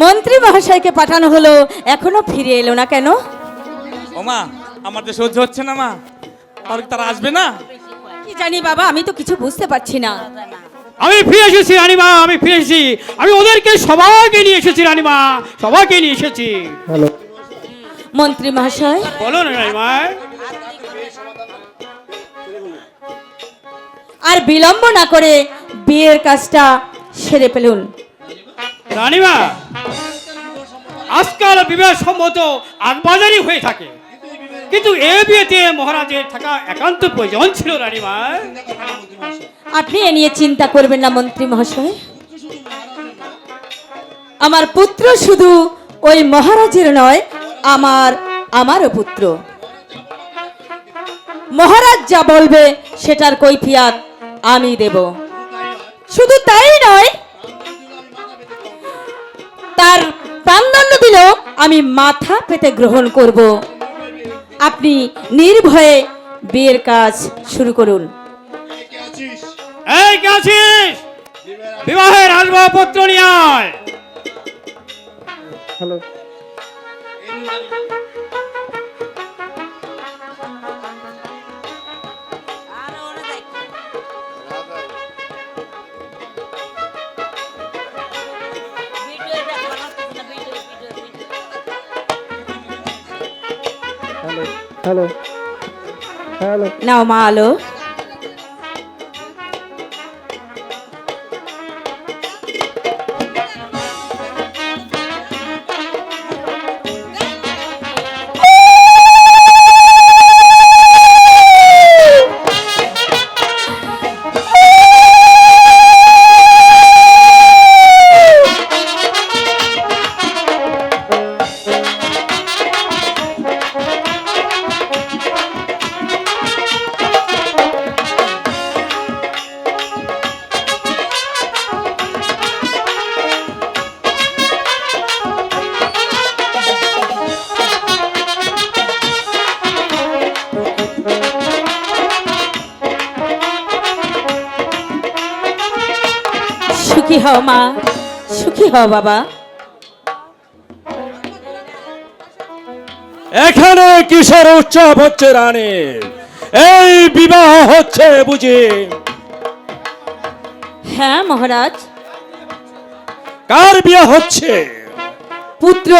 মন্ত্রী মহাশয়কে পাঠানো হলো এখনও ফিরে এলো না কেন? ও মা আমার যে সহ্য হচ্ছে না মা তাহলে তারা আসবে না? কি জানি বাবা আমি তো কিছু বুঝতে পারছি না। আমি ফিরে এসেছি রানিমা আমি ফিরে এসেছি। আমি ওদেরকে সবাইকে নিয়ে এসেছি রানিমা সবাইকে নিয়ে এসেছি। মন্ত্রী মহাশয়? বলো না রানিমা। আর বিলম্ব না করে বিয়ের কাজটা সেরে ফেলুন। রানিমা আজকাল বিবাহ সম্মত আগবাজারই হয়ে থাকে। কিন্তু এ বিয়েতে মহারাজের থাকা একান্ত প্রয়োজন ছিল রানিমা। আপনি এ নিয়ে চিন্তা করবেন না মন্ত্রী মহাশয়। আমার পুত্র শুধু ওই মহারাজের নয় আমার আমারও পুত্র। মহারাজ যা বলবে সেটার কৈফিয়াত আমি দেব। শুধু তাই নয় তার প্রাণদণ্ড দিলেও আমি মাথা পেতে গ্রহণ করব। আপনি নির্ভয়ে বিয়ের কাজ শুরু করুন। এই কে আছিস? বিবাহের আসবাবপত্র নিয়ে আয় নাও মা আলো। হও বাবা। এখানে কিসের উৎসব হচ্ছে রানী? এই বিবাহ হচ্ছে বুঝি। হ্যাঁ মহারাজ। কার বিয়ে হচ্ছে? পুত্র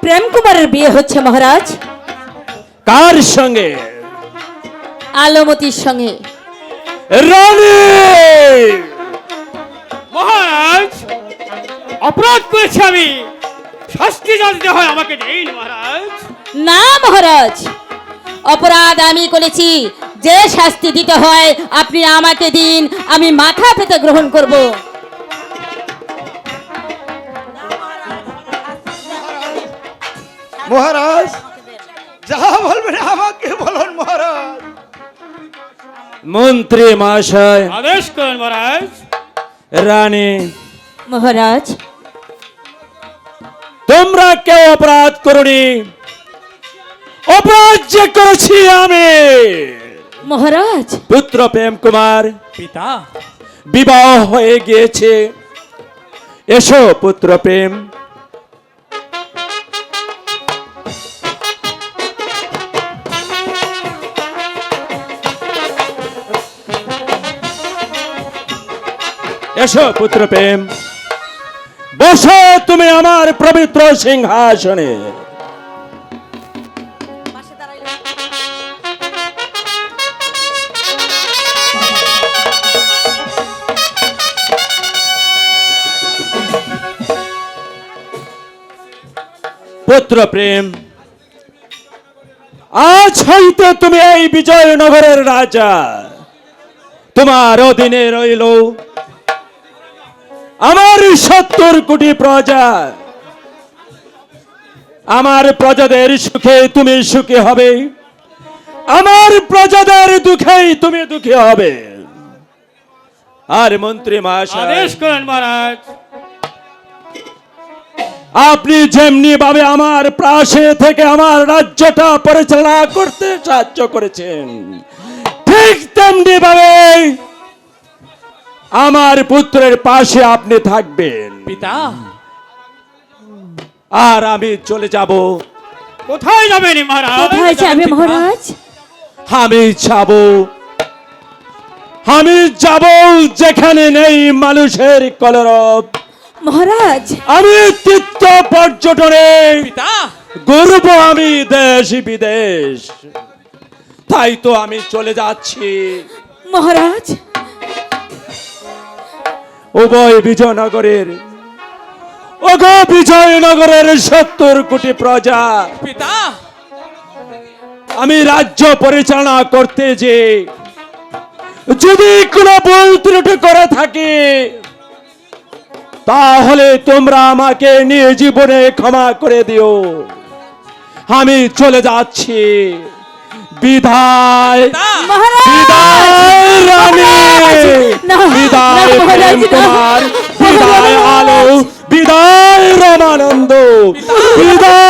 প্রেম কুমারের বিয়ে হচ্ছে মহারাজ। কার সঙ্গে? আলমতির সঙ্গে। রানী! মহারাজ! অপরাধ করেছি আমি। শাস্তি দিতে হয় আমাকে দিন মহারাজ। না মহারাজ অপরাধ আমি করেছি। যে শাস্তি দিতে হয় আপনি আমাকে দিন আমি মাথা পেতে গ্রহণ করব। মহারাজ যা বলবেন আমাকে বলুন মহারাজ। মন্ত্রী মহাশয় আদেশ করেন মহারাজ। রানী মহারাজ। তোমরা কেউ অপরাধ করনি? অপরাধ যে করেছি আমি। মহারাজ। পুত্র প্রেম কুমার পিতা। বিবাহ হয়ে গিয়েছে। এসো পুত্র প্রেম। এসো পুত্র প্রেম। বসো তুমি আমার পবিত্র সিংহাসনে। পুত্র প্রেম আজ হইতে তুমি এই বিজয়নগরের রাজা। তোমার অধীনে রইল আমার সত্তর কোটি প্রজা আমার প্রজাদের সুখে তুমি সুখী হবে আমার প্রজাদের দুঃখেই তুমি দুঃখী হবে। আর মন্ত্রী মহাশয় করেন মহারাজ। আপনি যেমনি ভাবে আমার প্রাসে থেকে আমার রাজ্যটা পরিচালনা করতে সাহায্য করেছেন ঠিক তেমনি ভাবে আমার পুত্রের পাশে আপনি থাকবেন। পিতা? আর আমি চলে যাব। কোথায় যাবেন মহারাজ? কোথায় যাবে মহারাজ? আমি যাব। আমি যাব যেখানে নেই মানুষের কলরব। মহারাজ! আমি তীর্থ পর্যটনে। পিতা? গর্ব আমি দেশ বিদেশ। তাই তো আমি চলে যাচ্ছি। মহারাজ! উভয় বিজয়নগরের ওগ বিজয়নগরের সত্তর কোটি প্রজা। পিতা! আমি রাজ্য পরিচালনা করতে যে যদি কোনো ভুল ত্রুটি করে থাকে তাহলে তোমরা আমাকে নিয়ে জীবনে ক্ষমা করে দিও। আমি চলে যাচ্ছি। বিদায়। বিদায় রানী। বিদায় প্রেম কুমার। বিদায় আলো। বিদায় রমানন্দ। বিদায়!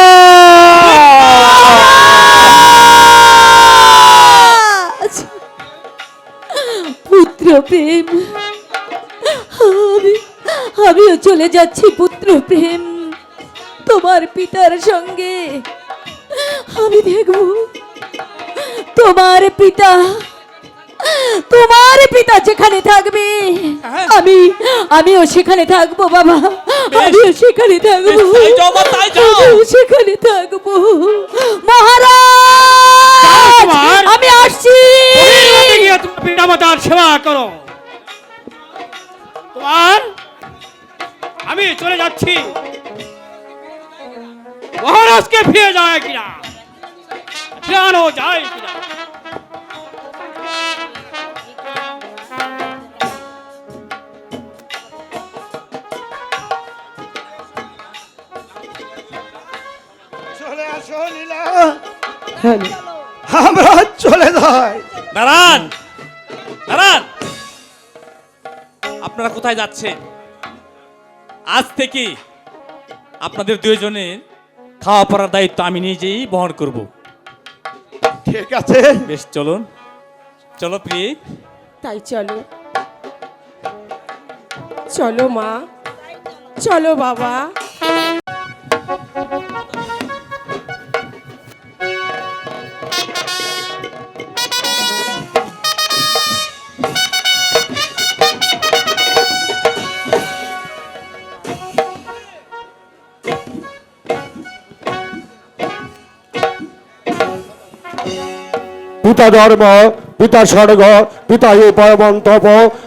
পুত্র প্রেম আমিও চলে যাচ্ছি পুত্র প্রেম। তোমার পিতার সঙ্গে আমি দেখব। তোমার পিতা তোমার পিতা যেখানে থাকবে হ্যাঁ। আমি আমিও সেখানে থাকব বাবা। আমিও সেখানে থাকব। সেখানে থাকব। মহারাজ। আমি আসছি। পিতামাতার সেবা করো। তোমার আমি চলে যাচ্ছি। মহারাজকে ফিরে যায় কিনা? ফিরানো যায় লীলা আমরা চলে যাই। দাঁড়ান দাঁড়ান। আপনারা কোথায় যাচ্ছেন? আজ থেকে আপনাদের দুইজনের খাওয়া পড়ার দায়িত্ব আমি নিজেই বহন করব। ঠিক আছে। বেশ চলুন। চলো প্রিয় তাই চলো। চলো মা। চলো বাবা। পিতা ধর্ম পিতা স্বর্গ পিতা হি পরমন্তপ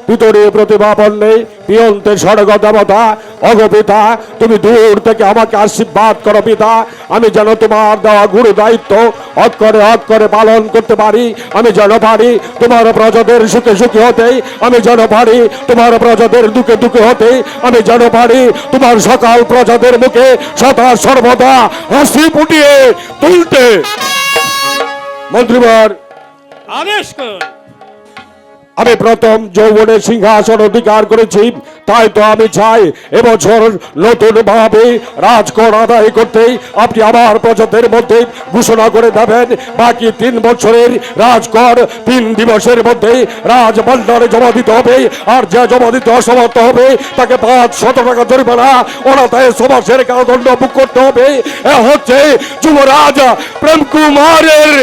পিতরে প্রতিভা পণ্যে পিয়ন্তে স্বর্গ দেবতা, অগ পিতা, তুমি দূর থেকে আমাকে আশীর্বাদ করো পিতা। আমি যেন তোমার দেওয়া গুরু দায়িত্ব অক্ষরে অক্ষরে পালন করতে পারি, আমি যেন পারি তোমার প্রজাদের সুখে সুখী হতে, আমি যেন পারি তোমার প্রজাদের দুঃখে দুঃখে হতে, আমি যেন পারি তোমার সকাল প্রজাদের মুখে সদা সর্বদা হাসি ফুটিয়ে তুলতে। মন্ত্রীবর আদেশ আমি প্রথম যৌবনের সিংহাসন অধিকার করেছি, তাই তো আমি চাই এবছর নতুন ভাবে রাজকর আদায় করতে আপনি আমার প্রজাদের মধ্যে ঘোষণা করে দেবেন, বাকি তিন বছরের রাজকর তিন দিবসের মধ্যে রাজ ভান্ডারে জমা দিতে হবে, আর যে জমা দিতে অসমর্থ হবে, তাকে পাঁচ শত টাকা জরিমানা অনাথায় সমাজের কারাদণ্ড বুক করতে হবে। হচ্ছে যুবরাজ প্রেম কুমারের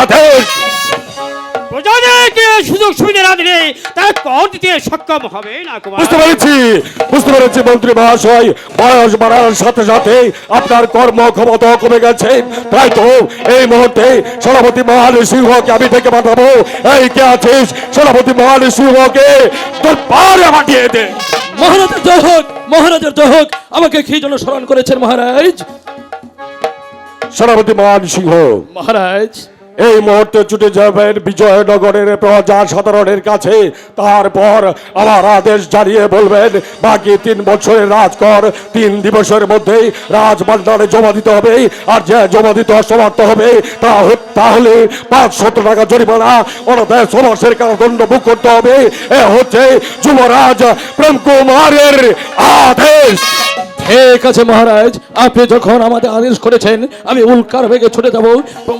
আদেশ। প্রজাদেরকে সুযোগ সুবিধা না দিলে তারা কর দিতে সক্ষম হবে না কুমার। বুঝতে পেরেছি বুঝতে পেরেছি মন্ত্রী মহাশয়। বয়স বাড়ার সাথে সাথে আপনার কর্মক্ষমতা কমে গেছে। তাই তো এই মুহূর্তে সেনাপতি মহান সিংহকে আমি থেকে পাঠাবো। এই কে আছিস? সেনাপতি মহান সিংহকে তোর পারে পাঠিয়ে দে। মহারাজের জয় হোক মহারাজের জয় হোক। আমাকে কি জন্য স্মরণ করেছেন মহারাজ? সেনাপতি মহান সিংহ। মহারাজ এই মুহূর্তে ছুটে যাবেন বিজয়নগরের প্রজা সাধারণের কাছে। তারপর আমার আদেশ জানিয়ে বলবেন, বাকি তিন বছরের রাজকর, তিন দিবসের মধ্যে রাজভান্ডারে জমা দিতে হবে। আর যে জমা দিতে অসমর্থ হবে, তা তাহলে পাঁচশত টাকা জরিমানা অনাদায় সমাসের কারাদণ্ড ভোগ করতে হবে। এ হচ্ছে যুবরাজ প্রেম কুমারের আদেশ। ঠিক আছে মহারাজ আপনি যখন আমাদের আদেশ করেছেন আমি উল্কার বেগে ছুটে যাব।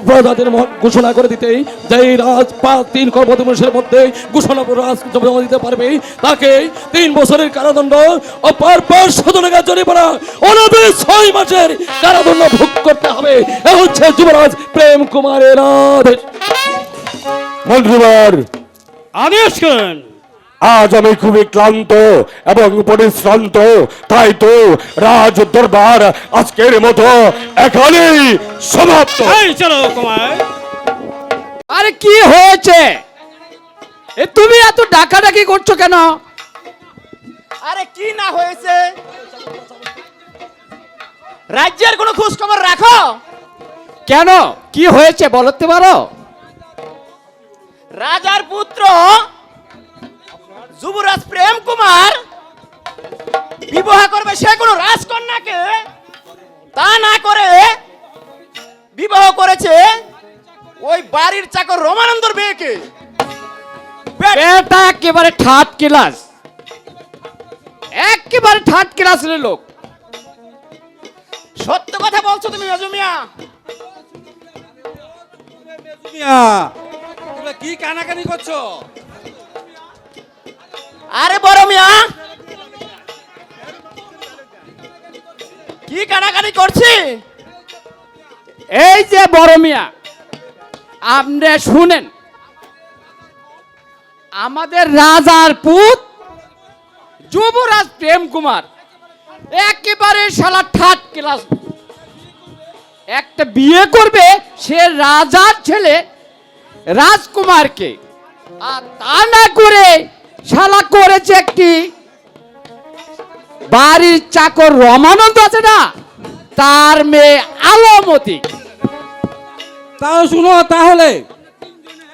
প্রজাদের মত ঘোষণা করে দিতে যেই রাজ পাঁচ তিন কর্মদিবসের মধ্যে ঘোষণা রাজ জমা দিতে পারবে তাকে তিন বছরের কারাদণ্ড ও পর পর শত টাকা জরিমানা অনাবে ছয় মাসের কারাদণ্ড ভোগ করতে হবে। এ হচ্ছে যুবরাজ প্রেম কুমারের আদেশ। মন্ত্রীবার আদেশ করুন আজ আমি খুবই ক্লান্ত এবং পরিশ্রান্ত তাই তো রাজ দরবার আজকের মতো এখানেই সমাপ্ত। এই চলো কুমার। আরে কি হয়েছে? এ তুমি এত ডাকাডাকি করছ কেন? আরে কি না হয়েছে? রাজ্যের কোনো খোঁজ খবর রাখো। কেন? কি হয়েছে বলতে পারো? রাজার পুত্র যুবরাজ প্রেম কুমার বিবাহ করবে সে কোনো রাজকন্যাকে? তা না করে বিবাহ করেছে ওই বাড়ির চাকর রমানন্দর মেয়েকে। বেট- একেবারে থার্ড ক্লাস। একেবারে থার্ড ক্লাসের লোক। সত্য কথা বলছো তুমি মেজো মিয়া। তোমরা কি কানাকানি করছ? আরে বড় মিয়া। কি কানাকানি করছি? এই যে বড় মিয়া, আপনি শুনেন, আমাদের রাজার পুত যুবরাজ প্রেম কুমার, একেবারে শালা থার্ড ক্লাস। একটা বিয়ে করবে সে রাজার ছেলে রাজকুমারকে, আর তা না করে শালা করেছে একটি বাড়ির চাকর রমানন্দ আছে না? তার মেয়ে আলমতি। তাও শুনো তাহলে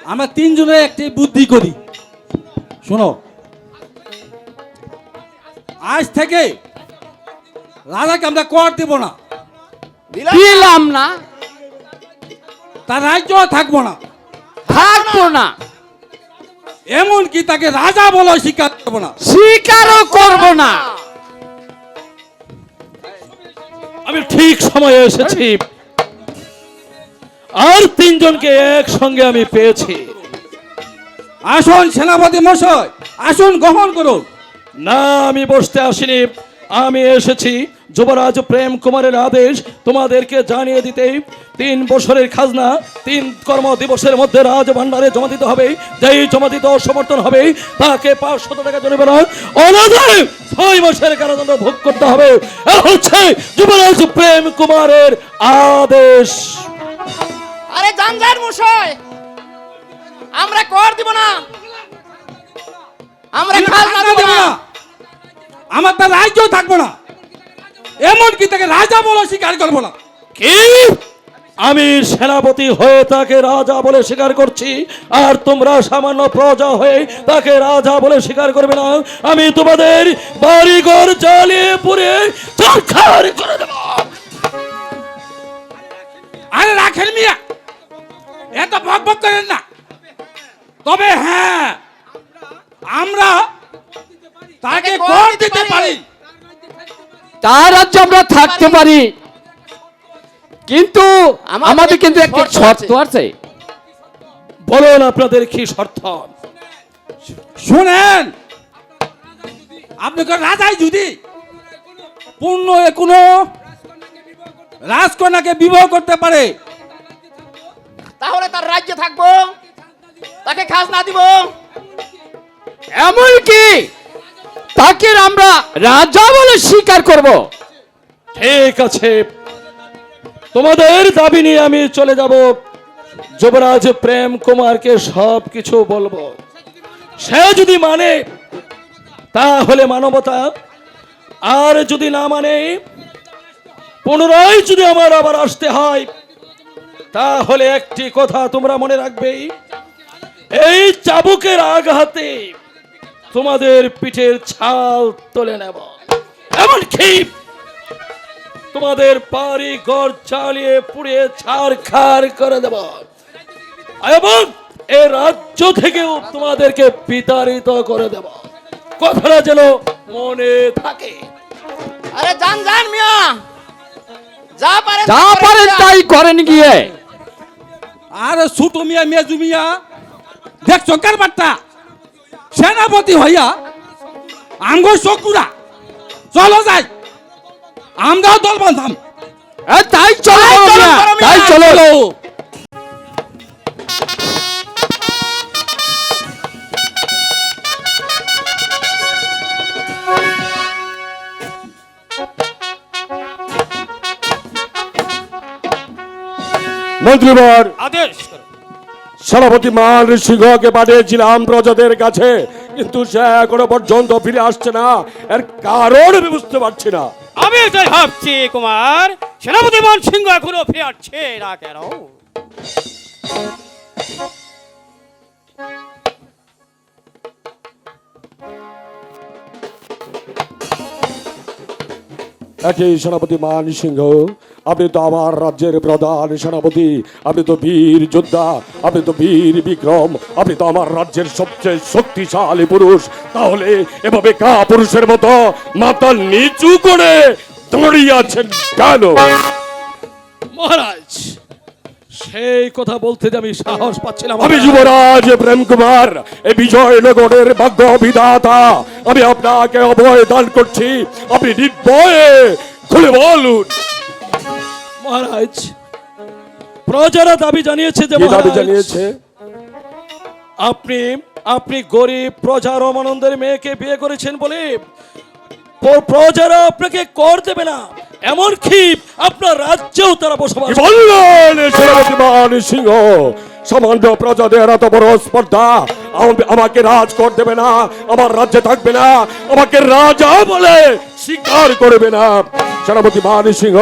আমরা তিনজনে একটি বুদ্ধি করি। শোনো আজ থেকে রাজাকে আমরা কর দেব না। দিলাম। না। তার রাজ্য থাকব না। থাকব না। এমনকি তাকে রাজা বলে স্বীকার করব না? স্বীকারও করব না। আমি ঠিক সময়ে এসেছি। আর তিনজনকে একসঙ্গে আমি পেয়েছি। আসুন সেনাপতি মশাই আসুন গ্রহণ করুন। না আমি বসতে আসিনি। আমি এসেছি যুবরাজ প্রেম কুমারের আদেশ তোমাদেরকে জানিয়ে দিতে তিন বছরের খাজনা তিন কর্ম দিবসের মধ্যে রাজ ভান্ডারে জমা দিতে হবে। যেই জমা দিতে অসমর্থন হবে তাকে পাঁচশত টাকা জরিমানা অনাদায় ছয় মাসের কারাদণ্ড ভোগ করতে হবে। হচ্ছে যুবরাজ প্রেম কুমারের আদেশ। আরে জানজার মশাই। আমরা কর দিব না। আমরা খাজনা দেব না। আমার তার রাজ্য থাকব না। এমনকি তাকে রাজা বলে স্বীকার করব না। কি? আমি সেনাপতি হয়ে তাকে রাজা বলে স্বীকার করছি আর তোমরা সামান্য প্রজা হয়ে তাকে রাজা বলে স্বীকার করবে না। আমি তোমাদের বাড়িঘর জ্বালিয়ে পুড়ে চরখার করে দেব। আরে রাখেন মিয়া এত বক বক করেন না। তবে হ্যাঁ আমরা তাকে কর দিতে পারি। তার রাজ্য আমরা থাকতে পারি। কিন্তু আমাদের কিন্তু একটা শর্ত আছে। বলুন আপনাদের কি শর্ত? শুনেন। আপনি কোন রাজাই যদি পূর্ণ এ কোনো রাজকন্যাকে বিবাহ করতে পারে তাহলে তার রাজ্যে থাকব। তাকে খাজনা দিব। এমনকি তাকে আমরা রাজা বলে স্বীকার করব। ঠিক আছে। তোমাদের দাবি নিয়ে আমি চলে যাব। যুবরাজ প্রেম কুমারকে সব কিছু বলব। সে যদি মানে তাহলে মানবতা। আর যদি না মানে পুনরায় যদি আমার আবার আসতে হয়, তাহলে একটি কথা তোমরা মনে রাখবে। এই চাবুকের আঘাতে তোমাদের পিঠের ছাল তুলে নেব। এমনকি তোমাদের বাড়ি ঘর চালিয়ে পুড়িয়ে ছাড় খার করে দেব। এবং এ রাজ্য থেকেও তোমাদেরকে বিতাড়িত করে দেব। কথাটা যেন মনে থাকে। আরে যান যান মিয়া। যা পারেন যা মিয়া। তাই করেন গিয়ে। আরে ছোট মিয়া মেজু মিয়া দেখছ কারবারটা? সেনাপতি হইয়া আমগো শকুরা চলো যাই। আমরাও দল বাঁধাম। এ, তাই চলো তাই চলো মন্ত্রীবর আদেশ। করো। সেনাপতি মান সিংহকে পাঠিয়েছিলাম প্রজাদের কাছে, কিন্তু সে এখনও পর্যন্ত ফিরে আসছে না এর কারণ আমি বুঝতে পারছি না আমি এটাই ভাবছি, কুমার, সেনাপতি মান সিংহ এখনও ফিরে আসছে না কেন একই সেনাপতি মান সিংহ, আপনি তো আমার রাজ্যের প্রধান সেনাপতি, আপনি তো বীর যোদ্ধা, আপনি তো বীর বিক্রম, আপনি তো আমার রাজ্যের সবচেয়ে শক্তিশালী পুরুষ। তাহলে এভাবে কা পুরুষের মতো মাথা নিচু করে দাঁড়িয়ে আছেন কেন? মহারাজ সেই কথা বলতে আমি সাহস পাচ্ছিলাম আমি যুবরাজ প্রেম কুমার এই বিজয়নগরের ভাগ্য বিধাতা। আমি আপনাকে অভয় দান করছি। আপনি নির্ভয়ে খুলে বলুন। মহারাজ প্রজারা দাবি জানিয়েছে যে দাবি জানিয়েছে? আপনি আপনি গরিব প্রজা রমানন্দের মেয়েকে বিয়ে করেছেন বলে প্রজারা আপনাকে কর দেবে না। এমনকি আপনার রাজ্যেও তারা বসবাস বললেন সিংহ সামান্য প্রজাদের এত বড় স্পর্ধা আমাকে রাজ কর দেবে না আমার রাজ্যে থাকবে না আমাকে রাজা বলে স্বীকার করবে না। সেনাপতি মান সিংহ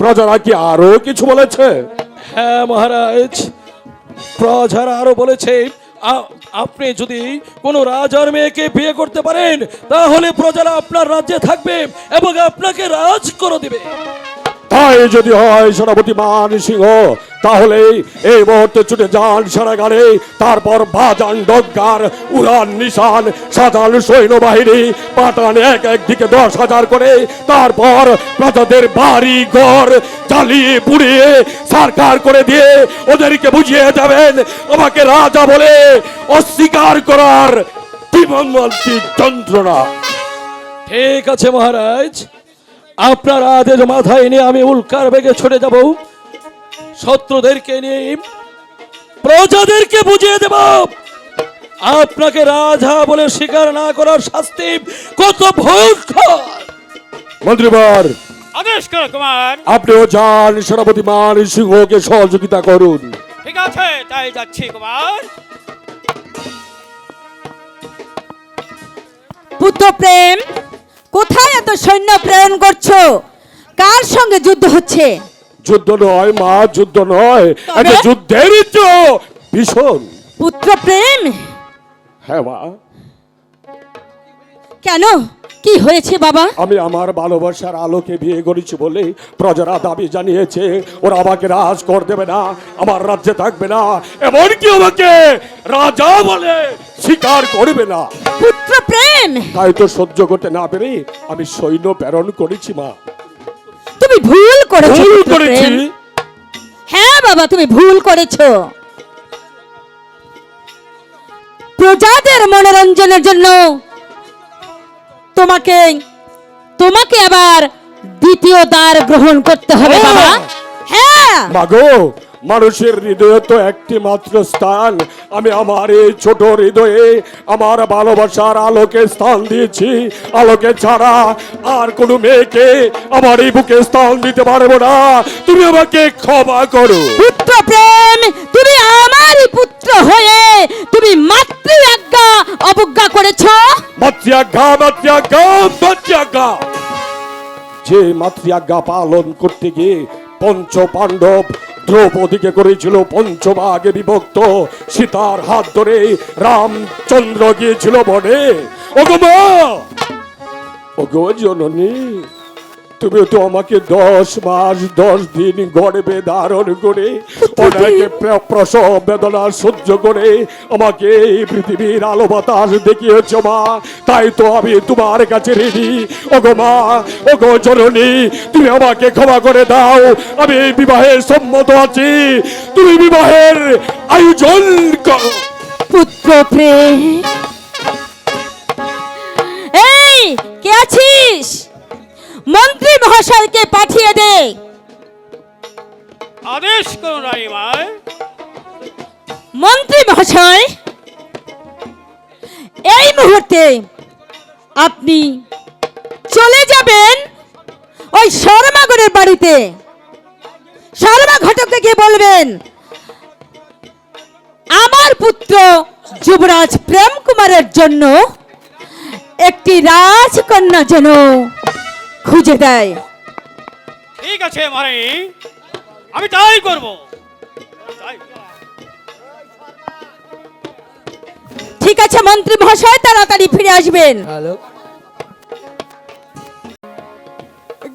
প্রজারা কি আরও কিছু বলেছে? হ্যাঁ মহারাজ প্রজারা আরও বলেছে আপনি যদি কোনো রাজার মেয়েকে বিয়ে করতে পারেন, তাহলে প্রজারা আপনার রাজ্যে থাকবে এবং আপনাকে রাজ করে দিবে। তাই যদি হয়, সেনাপতি মান সিংহ, তাহলে এই মুহূর্তে ছুটে যান সেনাগারে। তারপর বাজান, ডগ্গার, উড়ান, নিশান সাধারণ সৈন্যবাহিনী পাঠান এক এক দিকে দশ হাজার করে। তারপর প্রজাদের বাড়ি, ঘর জ্বালিয়ে পুড়িয়ে সরকার করে দিয়ে ওদেরকে বুঝিয়ে যাবেন। আমাকে রাজা বলে অস্বীকার করার বিমন্ত্রী যন্ত্রণা। ঠিক আছে মহারাজ। আপনার আদেশ মাথায় নিয়ে আমি উল্কার বেগে ছুটে যাব। শত্রুদেরকে নিয়ে প্রজাদেরকে বুঝিয়ে দেব। আপনাকে রাজা বলে স্বীকার না করার শাস্তি কত ভয়ঙ্কর! মন্ত্রীবর আদেশ করো কুমার। আপনিও যান সেনাপতি মান সিংহকে সহযোগিতা করুন। ঠিক আছে তাই যাচ্ছি কুমার। পুত্র প্রেম কোথায় এত সৈন্য প্রেরণ করছ? কার সঙ্গে যুদ্ধ হচ্ছে? যুদ্ধ নয় মা যুদ্ধ নয়। একটা যুদ্ধের তো ভীষণ। পুত্র প্রেম? হ্যাঁ মা। কেন? কি হয়েছে বাবা? আমি আমার ভালোবাসার আলোকে বিয়ে করেছি বলে প্রজারা দাবি জানিয়েছে। ওরা আমাকে রাজ কর দেবে না আমার রাজ্যে থাকবে না। এমনকি আমাকে রাজা বলে স্বীকার করবে না। পুত্র প্রেম! তাই তো সহ্য করতে না পেরে আমি সৈন্য প্রেরণ করেছি মা। তুমি ভুল করেছ ভুল পুত্র করেছি। প্রেম। হ্যাঁ বাবা তুমি ভুল করেছ। প্রজাদের মনোরঞ্জনের জন্য তোমাকে তোমাকে আবার দ্বিতীয় দ্বার গ্রহণ করতে হবে বাবা। হ্যাঁ। মাগো মানুষের হৃদয়ে তো একটি মাত্র স্থান। আমি আমার এই ছোট হৃদয়ে আমার ভালোবাসার আলোকে স্থান দিয়েছি। আলোকে ছাড়া আর কোনো মেয়েকে আমার এই বুকে স্থান দিতে পারব না। তুমি আমাকে ক্ষমা করো। পুত্র প্রেম তুমি আমারই পুত্র হয়ে তুমি মাতৃ আজ্ঞা অবজ্ঞা করেছ? যে মাতৃআজ্ঞা পালন করতে গিয়ে পঞ্চ পাণ্ডব দ্রৌপদীকে করেছিল পঞ্চভাগে বিভক্ত সীতার হাত ধরে রামচন্দ্র গিয়েছিল বনে। ওগো মা! ওগো জননী! তুমি তো আমাকে দশ মাস, দশ দিন গর্বে ধারণ করে, অনেক প্র- প্রসব বেদনা সহ্য করে আমাকে এই পৃথিবীর আলো বাতাস দেখিয়েছ মা। তাই তো আমি তোমার কাছে রেডি। ওগো মা, ওগো জননী, তুমি আমাকে ক্ষমা করে দাও। আমি এই বিবাহে সম্মত আছি। তুমি বিবাহের আয়োজন করো। পুত্র প্রেম মহাশয়কে পাঠিয়ে দে। আদেশ করুন রানীমায় মন্ত্রী মহাশয় এই মুহূর্তে আপনি চলে যাবেন ওই শর্মাগরের বাড়িতে। শর্মা ঘটককে গিয়ে বলবেন আমার পুত্র যুবরাজ প্রেম কুমারের জন্য একটি রাজকন্যা যেন খুঁজে দেয়। ঠিক আছে আমি তাই করব। ঠিক আছে মন্ত্রী মহাশয় তাড়াতাড়ি ফিরে আসবেন। হ্যালো।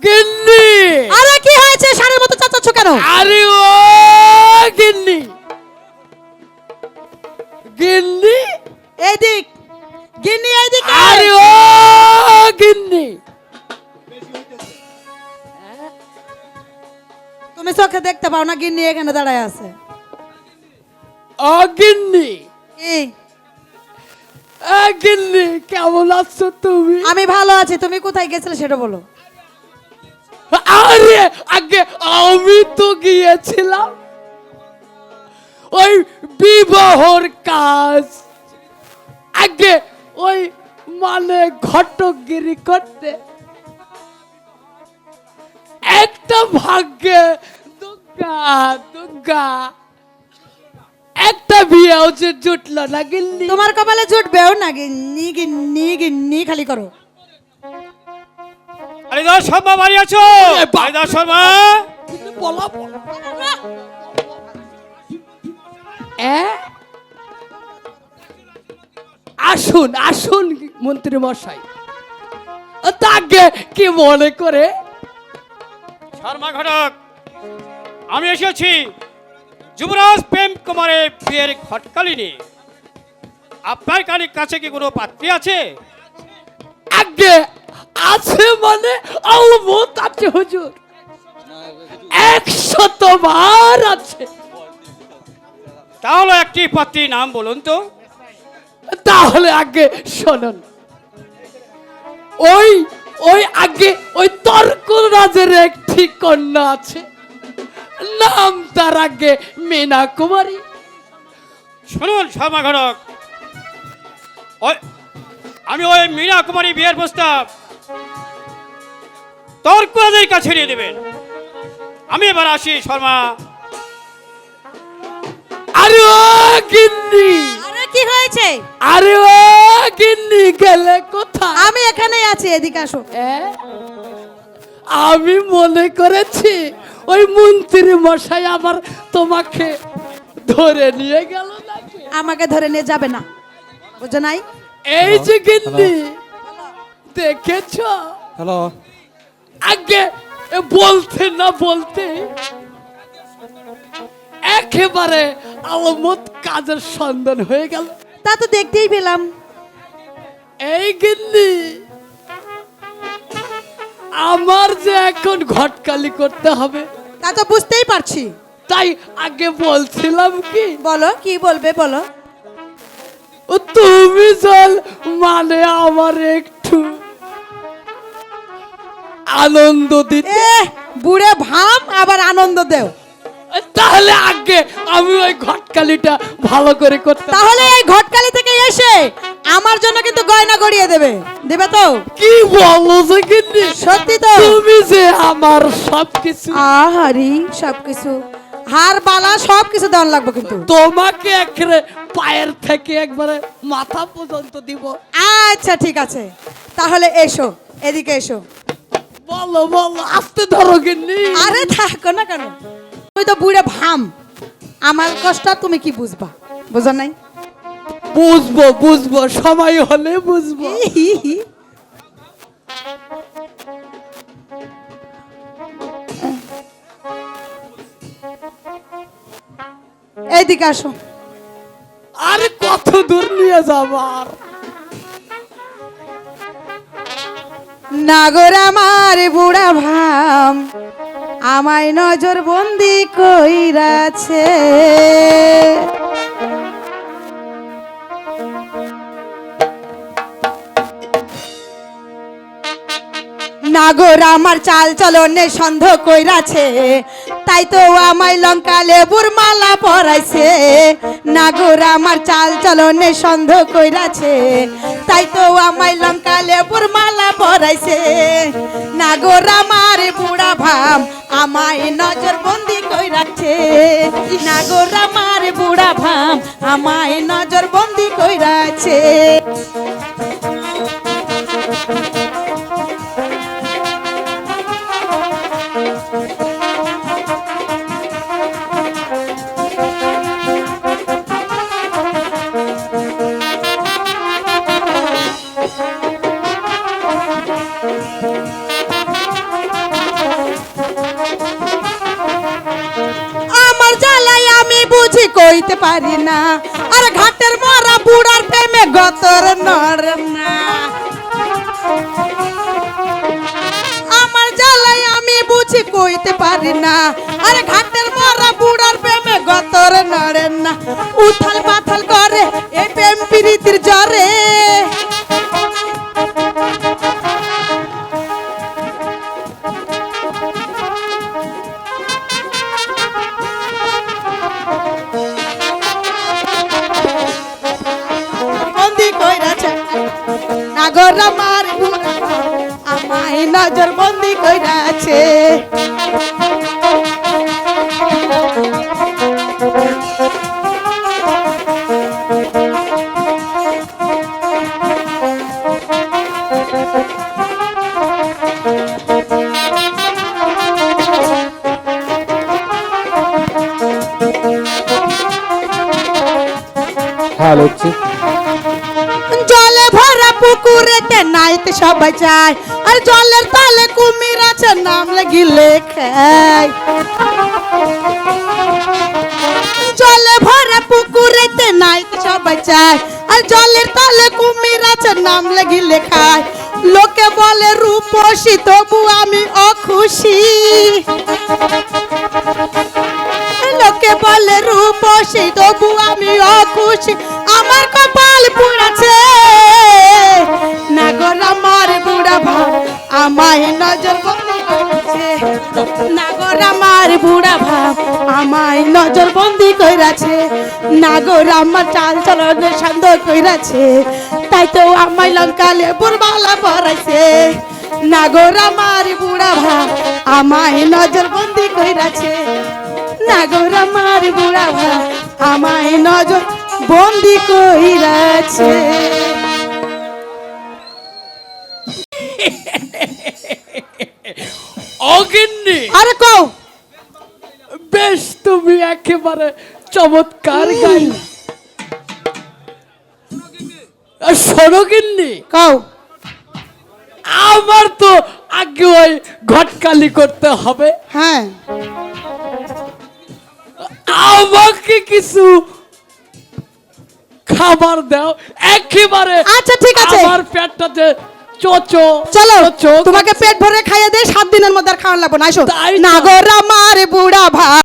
গিন্নি! আরে কি হয়েছে? সারের মতো চাচাচ্ছ কেন? আরে ও গিন্নি! গিন্নি! এইদিক গিন্নি এইদিক আরে ও গিন্নি! তুমি চোখে দেখতে পাও না গিন্নি এখানে দাঁড়ায় আছে। ও গিন্নি। কি? এ গিন্নি কেমন আছো তুমি? আমি ভালো আছি তুমি কোথায় গেছিলে সেটা বলো। আরে আগে আমি তো গিয়েছিলাম। ওই বিবাহর কাজ। আগে ওই মানে ঘটকগিরি করতে। একটা ভাগ্যে দুর্গা দুর্গা। একটা বিয়েও যে জুটলো না গিন্নি। তোমার কপালে জুটবেও না গিন্নি গিন্নি গিন্নি খালি করো। আলিদার শর্মা বাড়ি আছো? বা- শর্মা। বলা বলা এ? আসুন আসুন মন্ত্রী মশাই। তাকে কি মনে করে? শর্মা ঘটক আমি এসেছি যুবরাজ প্রেম কুমারের বিয়ের ঘটকালি নিয়ে আপনার কানে কাছে কি কোনো পাত্রী আছে? আগে আছে মানে আছে হুজুর। আছে। তাহলে একটি পাত্রীর নাম বলুন তো। তাহলে আগে শোনুন। ওই ওই আগে ওই তর্করাজের একটি কন্যা আছে। নাম তার আগে মীনা কুমারী শুনুন ঘটক ওই আমি ওই মীনা কুমারী বিয়ের প্রস্তাব তর্ক তর্করাজের কাছে নিয়ে দেবেন আমি এবার আসি শর্মা। আরে গিন্নি! কি হয়েছে? আরে ও গিন্নি গেলে কোথায়? আমি এখানেই আছি এদিকে আসো। আমি মনে করেছি ওই মন্ত্রী মশাই আবার তোমাকে ধরে নিয়ে গেল নাকি? আমাকে ধরে নিয়ে যাবে না। বুঝো নাই? এই যে গিন্নি দেখেছ? হ্যালো আগে বলতে না বলতে একেবারে আলমত কাজের সন্ধান হয়ে গেল। তা তো দেখতেই পেলাম। এই গিন্নি আমার যে এখন ঘটকালি করতে হবে তা তো বুঝতেই পারছি। তাই আগে বলছিলাম কি? বলো কি বলবে বলো। তুমি চল মানে আমার একটু আনন্দ দিতে। বুড়ে ভাম আবার আনন্দ দেও। তাহলে আগে আমি ওই ঘটকালিটা ভালো করে করতে তাহলে এই ঘটকালি থেকে এসে আমার জন্য কিন্তু গয়না গড়িয়ে দেবে। দেবে তো? কি বলো যে গিন্নি সত্যি তো? তুমি যে আমার সবকিছু আহারি সবকিছু। হার বালা সবকিছু দেওয়ার লাগবে কিন্তু। তোমাকে একরে পায়ের থেকে একবারে মাথা পর্যন্ত দিব। আচ্ছা ঠিক আছে। তাহলে এসো এদিকে এসো। বলো বলো আসতে ধরো গিন্নি। আরে থাকো না কেন। আমি তো বুড়ে ভাম। আমার কষ্ট তুমি কি বুঝবা? বুঝো নাই? বুঝব বুঝব সময় হলে বুঝব। এইদিকে আসো। আরে কত দূর নিয়ে যাবার নাগর আমার বুড়া ভাম আমায় নজর বন্দি কইরাছে। নাগর আমার চাল চলনে সন্দেহ কইরাছে। তাই তো আমায় লঙ্কা লেবুর মালা পরাইছে। নাগর আমার চাল চলনে সন্দেহ কইরাছে। তাই তো আমায় লঙ্কা লেবুর মালা পরাইছে। নাগর আমার বুড়া ভাম আমায় নজর বন্দি কই কইরাছে নাগর আমার বুড়া ভাম আমায় নজর বন্দি কইরাছে আমার কইতে পারি না। আর ঘাটের মরা বুড়ার প্রেমে গতর নর না। আমার জালাই আমি বুঝি কইতে পারি না। আর ঘাটের মরা বুড়ার প্রেমে গতর নড়েন না। উথাল পাথাল নজর বন্দি কইরাছে হ্যালো হচ্ছে। জলে ভরা পুকুরেতে নাইতে সবাই যায়। আর জলের তালে কুমির আছে, নাম লাগিলে খায় জলে ভরা পুকুরেতে নাইতে সবাই যায় আর জলের তালে কুমির আছে, নাম লাগিলে খায়। লোকে বলে, রূপসী, তবু আমি অখুশি। লোকে বলে, রূপসী, তবু আমি অখুশি। আমার কপাল পুড়াছে। নাগর আমার আমায় নজর বন্দি করেছে। নাগর আমার বুড়া ভাব, আমায় নজর বন্দি কইরাছে। নাগর আমার চাল চলনের সন্দেহ কইরাছে। তাই তো আমায় লঙ্কা লেবুর মালা পরাইছে নাগর আমার বুড়া ভাব, আমায় নজর বন্দি কইরাছে। নাগর আমার বুড়া ভাই আমায় নজর বন্দি কইরাছে। অগিন্নি আরে কও। বেশ তুমি একেবারে চমৎকার গাই। শোনো গিন্নি। কও। আমার তো আগে ওই ঘটকালি করতে হবে। হ্যাঁ। আমাকে কিছু খাবার দাও। একেবারে আচ্ছা, ঠিক আছে। আমার পেটটাতে চোচো চলো তোমাকে পেট ভরে খাইয়ে দে সাত দিনের মধ্যে আর খাওয়ান লাগবো না। এসো নাগর আমার বুড়া ভাই।